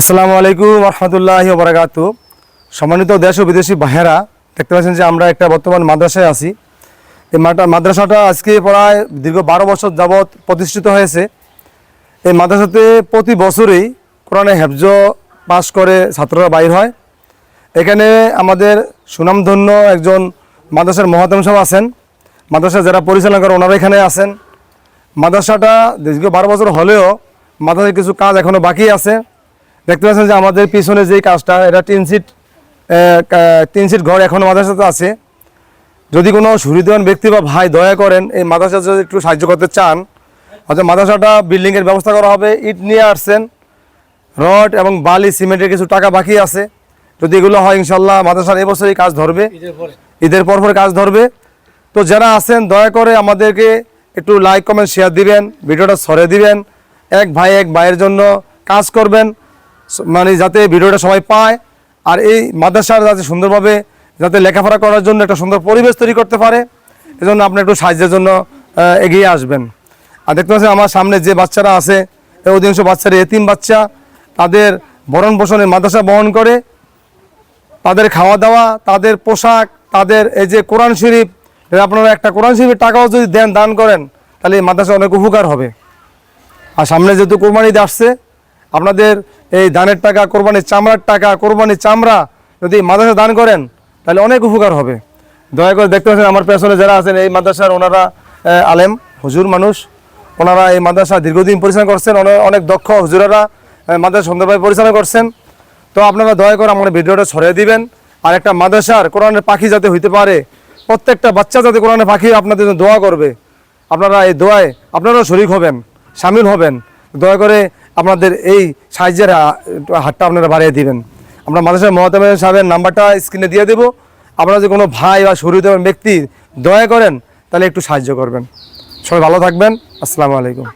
আসসালামু আলাইকুম রহমতুল্লাহি বরাকাত সম্মানিত দেশ ও বিদেশি ভাইয়েরা, দেখতে পাচ্ছেন যে আমরা একটা বর্তমান মাদ্রাসায় আছি। এই মাদ্রাসাটা আজকে প্রায় দীর্ঘ বারো বছর যাবৎ প্রতিষ্ঠিত হয়েছে। এই মাদ্রাসাতে প্রতি বছরেই কোরআনে হেফজ পাশ করে ছাত্ররা বাইর হয়। এখানে আমাদের সুনামধন্য একজন মাদ্রাসার মহাতম সাহেব আছেন। মাদ্রাসা যারা পরিচালনা করে ওনারা এখানে আছেন। মাদ্রাসাটা দীর্ঘ বারো বছর হলেও মাদ্রাসার কিছু কাজ এখনও বাকি আছে। দেখতে পাচ্ছেন যে আমাদের পিছনে যে কাজটা এটা তিন সিট তিন সিট ঘর এখনও মাদ্রাসাতে আছে। যদি কোনো সুবিধাবান ব্যক্তি বা ভাই দয়া করেন এই মাদ্রাসা যদি একটু সাহায্য করতে চান হয়তো মাদ্রাসাটা বিল্ডিংয়ের ব্যবস্থা করা হবে ইট নিয়ে আসছেন রড এবং বালি সিমেন্টের কিছু টাকা বাকি আছে। যদি এগুলো হয় ইনশাল্লাহ মাদ্রাসার এবছরই কাজ ধরবে। ঈদের পর। পর কাজ ধরবে। তো যারা আছেন দয়া করে আমাদেরকে একটু লাইক কমেন্ট শেয়ার দিবেন ভিডিওটা সরে দিবেন। এক ভাই এক ভাইয়ের জন্য কাজ করবেন। মানে যাতে ভিডিওটা সবাই পায়, আর এই মাদ্রাসার যাতে সুন্দরভাবে যাতে লেখাপড়া করার জন্য একটা সুন্দর পরিবেশ তৈরি করতে পারে, এজন্য আপনি একটু সাহায্যের জন্য এগিয়ে আসবেন। আর দেখতে পাচ্ছেন আমার সামনে যে বাচ্চারা আছে অধিকাংশ বাচ্চারা এতিম বাচ্চা, তাদের ভরণ পোষণের মাদ্রাসা বহন করে, তাদের খাওয়া দাওয়া, তাদের পোশাক, তাদের এই যে কোরআন শরীফ আপনারা একটা কোরআন শরীফের টাকাও যদি দেন, দান করেন, তাহলে মাদ্রাসা অনেক উপকার হবে। আর সামনে যেহেতু কোরবানি ঈদ আসছে আপনাদের এই ধানের টাকা, কোরবানির চামড়ার টাকা, কোরবানির চামড়া যদি মাদ্রাসা দান করেন, তাহলে অনেক উপকার হবে। দয়া করে দেখতে পাচ্ছেন আমার পেছনে যারা আছেন এই মাদ্রাসার ওনারা আলেম, হুজুর মানুষ। ওনারা এই মাদ্রাসা দীর্ঘদিন পরিচালনা করছেন, অনে- অনেক দক্ষ হুজুরারা মাদ্রাসা সুন্দরভাবে পরিচালনা করছেন। তো আপনারা দয়া করে আমার ভিডিওটা ছড়িয়ে দিবেন। আর একটা মাদ্রাসার কোরআনের পাখি যাতে হইতে পারে, প্রত্যেকটা বাচ্চা যাতে কোরআনের পাখি আপনাদের দোয়া করবে। আপনারা এই দোয়ায়, আপনারাও শরিক হবেন, সামিল হবেন। দয়া করে আপনাদের এই সাহায্যের হাতটা আপনারা বাড়িয়ে দিবেন। আমরা মাদ্রাসা মহাতাম সাহেবের নাম্বারটা স্ক্রিনে দিয়ে দেবো। আপনারা যদি কোনো ভাই বা শরীর ব্যক্তি দয়া করেন, তাহলে একটু সাহায্য করবেন। সবাই ভালো থাকবেন। আসসালামু আলাইকুম।